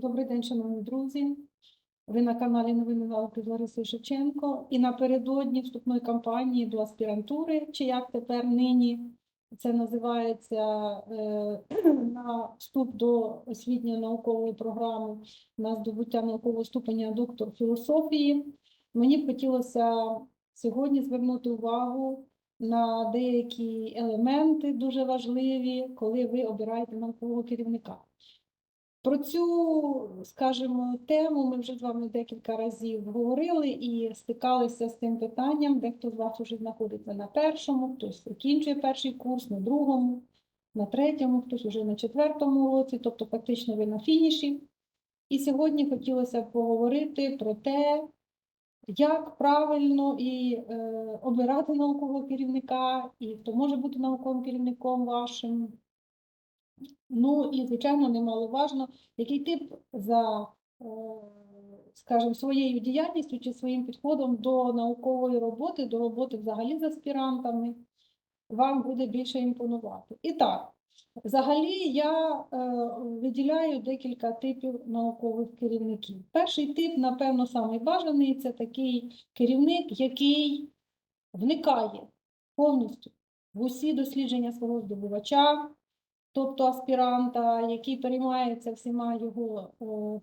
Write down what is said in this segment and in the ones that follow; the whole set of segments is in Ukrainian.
Добрий день, шановні друзі. Ви на каналі Новини Галки з Ларисою Шевченко. І напередодні вступної кампанії до аспірантури, чи як тепер нині це називається е, на вступ до освітньої наукової програми на здобуття наукового ступеня доктор філософії. Мені б хотілося сьогодні звернути увагу на деякі елементи дуже важливі, коли ви обираєте наукового керівника. Про цю, скажімо, тему ми вже з вами декілька разів говорили і стикалися з цим питанням. Дехто з вас вже знаходиться на першому, хтось закінчує перший курс, на другому, на третьому, хтось вже на четвертому році, тобто фактично ви на фініші. І сьогодні хотілося б поговорити про те, як правильно і е, обирати наукового керівника, і хто може бути науковим керівником вашим. Ну і, звичайно, немаловажно, який тип за, е, скажімо, своєю діяльністю чи своїм підходом до наукової роботи, до роботи взагалі з аспірантами, вам буде більше імпонувати. І так, взагалі я е, виділяю декілька типів наукових керівників. Перший тип, напевно, самий бажаний це такий керівник, який вникає повністю в усі дослідження свого здобувача тобто аспіранта, який переймається всіма його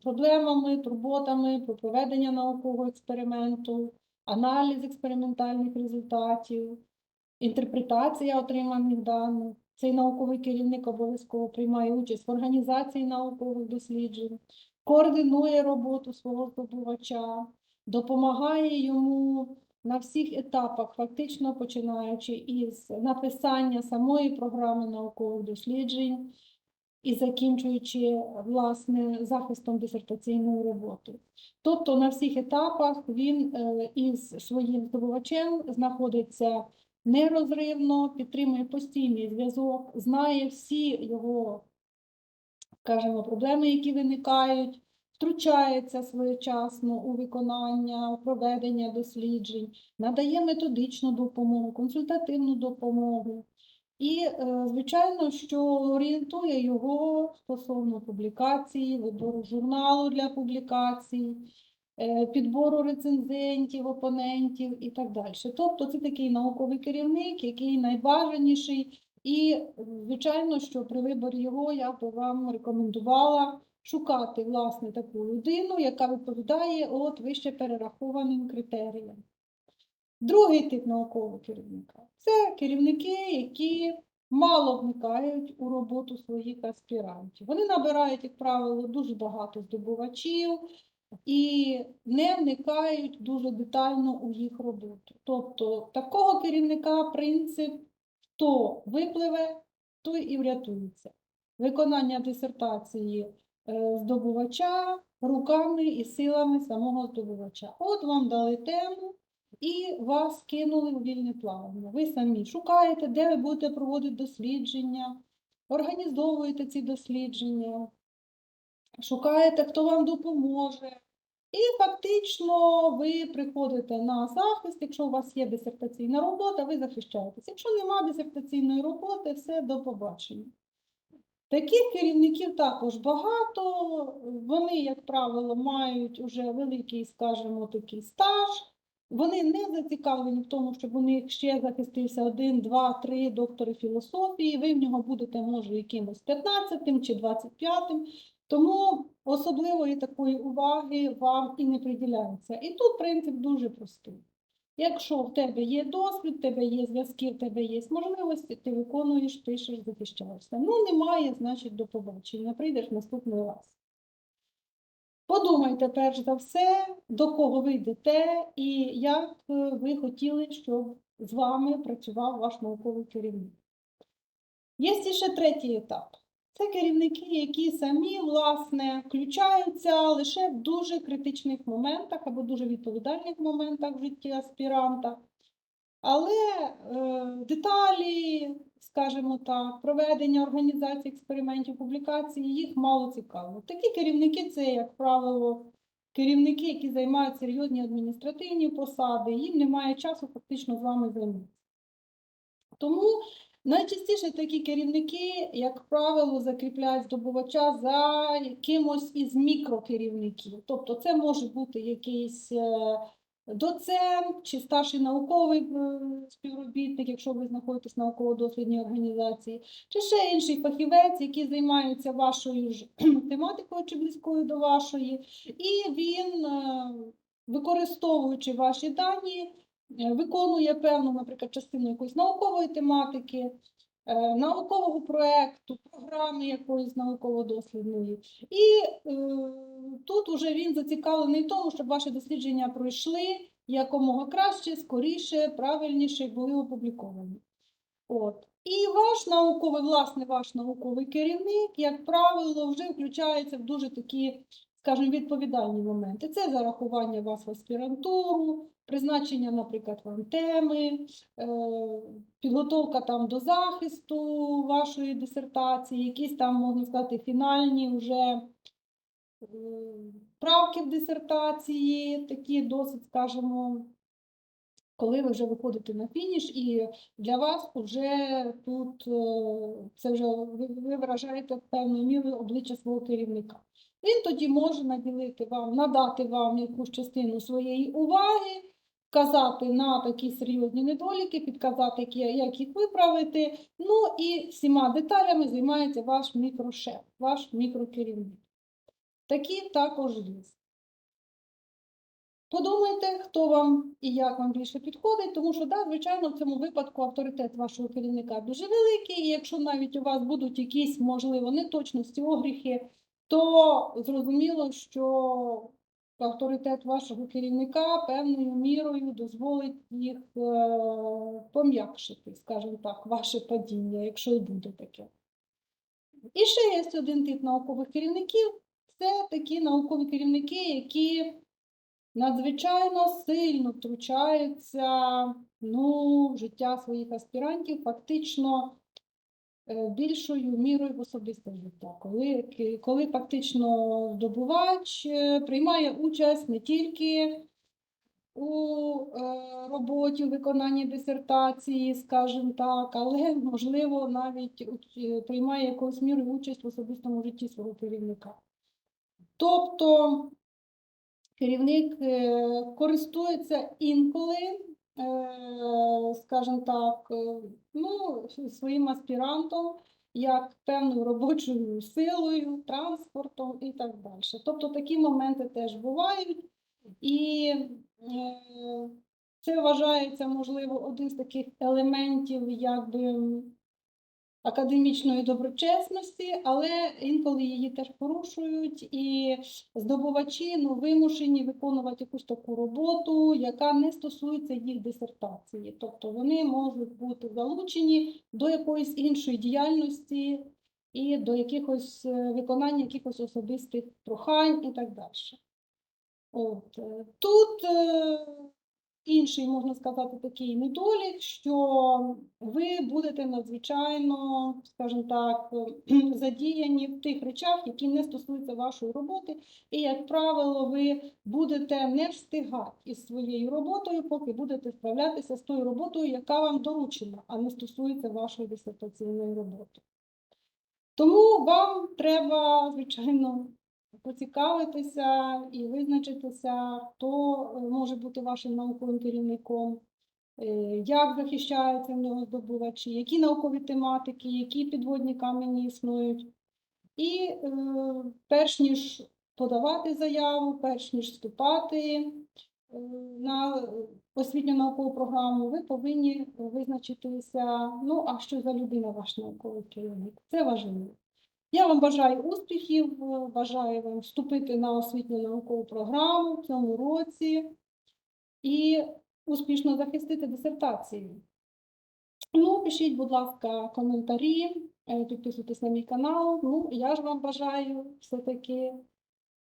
проблемами, турботами про проведення наукового експерименту, аналіз експериментальних результатів, інтерпретація отриманих даних. Цей науковий керівник обов'язково приймає участь в організації наукових досліджень, координує роботу свого здобувача, допомагає йому на всіх етапах, фактично починаючи із написання самої програми наукових досліджень і закінчуючи власне захистом дисертаційної роботи. Тобто на всіх етапах він е, із своїм здобувачем знаходиться нерозривно, підтримує постійний зв'язок, знає всі його, скажімо, проблеми, які виникають втручається своєчасно у виконання, у проведення досліджень, надає методичну допомогу, консультативну допомогу. І, е, звичайно, що орієнтує його стосовно публікації, вибору журналу для публікацій, е, підбору рецензентів, опонентів і так далі. Тобто це такий науковий керівник, який найбажаніший, і, звичайно, що при виборі його я би вам рекомендувала шукати власне таку людину, яка відповідає от вище перерахованим критеріям. Другий тип наукового керівника це керівники, які мало вникають у роботу своїх аспірантів. Вони набирають, як правило, дуже багато здобувачів і не вникають дуже детально у їх роботу. Тобто такого керівника принцип хто випливе, той і врятується. Виконання дисертації здобувача руками і силами самого здобувача. От вам дали тему і вас кинули у вільне плавання. Ви самі шукаєте, де ви будете проводити дослідження, організовуєте ці дослідження, шукаєте, хто вам допоможе. І фактично ви приходите на захист, якщо у вас є дисертаційна робота, ви захищаєтесь. Якщо нема дисертаційної роботи, все до побачення. Таких керівників також багато, вони, як правило, мають уже великий, скажімо, такий стаж. Вони не зацікавлені в тому, щоб у них ще захистився один, два, три доктори філософії. Ви в нього будете, може, якимось 15-тим чи 25-тим. Тому особливої такої уваги вам і не приділяється. І тут принцип дуже простий. Якщо в тебе є досвід, в тебе є зв'язки, в тебе є можливості, ти виконуєш, пишеш, захищаєшся. Ну, немає, значить, до побачення. Прийдеш наступний раз. Подумайте, перш за все, до кого ви йдете і як е, ви хотіли, щоб з вами працював ваш науковий керівник. Є ще третій етап. Це керівники, які самі, власне, включаються лише в дуже критичних моментах або дуже відповідальних моментах в житті аспіранта. Але е, деталі, скажімо так, проведення організації експериментів, публікації, їх мало цікаво. Такі керівники це, як правило, керівники, які займають серйозні адміністративні посади, їм немає часу фактично з вами займатися. Тому Найчастіше такі керівники, як правило, закріпляють здобувача за якимось із мікрокерівників. Тобто це може бути якийсь е, доцент чи старший науковий е, співробітник, якщо ви знаходитесь в науково-дослідній організації, чи ще інший фахівець, який займається вашою ж тематикою чи близькою до вашої, і він, е, використовуючи ваші дані, виконує певну, наприклад, частину якоїсь наукової тематики, е, наукового проекту, програми якоїсь науково-дослідної. І е, тут уже він зацікавлений в тому, щоб ваші дослідження пройшли якомога краще, скоріше, правильніше були опубліковані. От. І ваш науковий, власне, ваш науковий керівник, як правило, вже включається в дуже такі, скажімо, відповідальні моменти. Це зарахування вас в аспірантуру, призначення, наприклад, вам теми, е, підготовка там до захисту вашої дисертації, якісь там, можна сказати, фінальні вже е, правки в дисертації, такі досить, скажімо, коли ви вже виходите на фініш, і для вас вже тут е, це вже ви, ви виражаєте певною мірою обличчя свого керівника. Він тоді може наділити вам, надати вам якусь частину своєї уваги, вказати на такі серйозні недоліки, підказати, як їх виправити. Ну і всіма деталями займається ваш мікрошеф, ваш мікрокерівник. Такі також є. Подумайте, хто вам і як вам більше підходить, тому що, да, звичайно, в цьому випадку авторитет вашого керівника дуже великий, і якщо навіть у вас будуть якісь, можливо, неточності, огріхи, то зрозуміло, що авторитет вашого керівника певною мірою дозволить їх е, пом'якшити, скажімо так, ваше падіння, якщо і буде таке. І ще є один тип наукових керівників це такі наукові керівники, які надзвичайно сильно втручаються ну, в життя своїх аспірантів, фактично більшою мірою в особисте життя, коли, коли фактично здобувач е, приймає участь не тільки у е, роботі, у виконанні дисертації, скажімо так, але, можливо, навіть приймає якоюсь мірою участь в особистому житті свого керівника. Тобто керівник е, користується інколи, е, скажімо так, е, ну, своїм аспірантом як певною робочою силою, транспортом і так далі. Тобто такі моменти теж бувають. І е, це вважається, можливо, один з таких елементів якби, академічної доброчесності, але інколи її теж порушують, і здобувачі ну, вимушені виконувати якусь таку роботу, яка не стосується їх дисертації. Тобто вони можуть бути залучені до якоїсь іншої діяльності і до якихось е, виконання якихось особистих прохань і так далі. От. е, Тут е, інший, можна сказати, такий недолік, що ви будете надзвичайно, скажімо так, задіяні в тих речах, які не стосуються вашої роботи, і, як правило, ви будете не встигати із своєю роботою, поки будете справлятися з тою роботою, яка вам доручена, а не стосується вашої дисертаційної роботи. Тому вам треба, звичайно, поцікавитися і визначитися, хто е, може бути вашим науковим керівником, е, як захищаються в нього здобувачі, які наукові тематики, які підводні камені існують. І е, перш ніж подавати заяву, перш ніж вступати на освітню наукову програму, ви повинні визначитися, ну, а що за людина ваш науковий керівник. Це важливо. Я вам бажаю успіхів, бажаю вам вступити на освітню наукову програму в цьому році і успішно захистити дисертацію. Ну, пишіть, будь ласка, коментарі, е, підписуйтесь на мій канал. Ну, я ж вам бажаю все-таки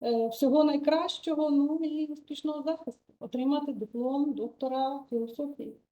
е, всього найкращого, ну і успішного захисту, отримати диплом доктора філософії.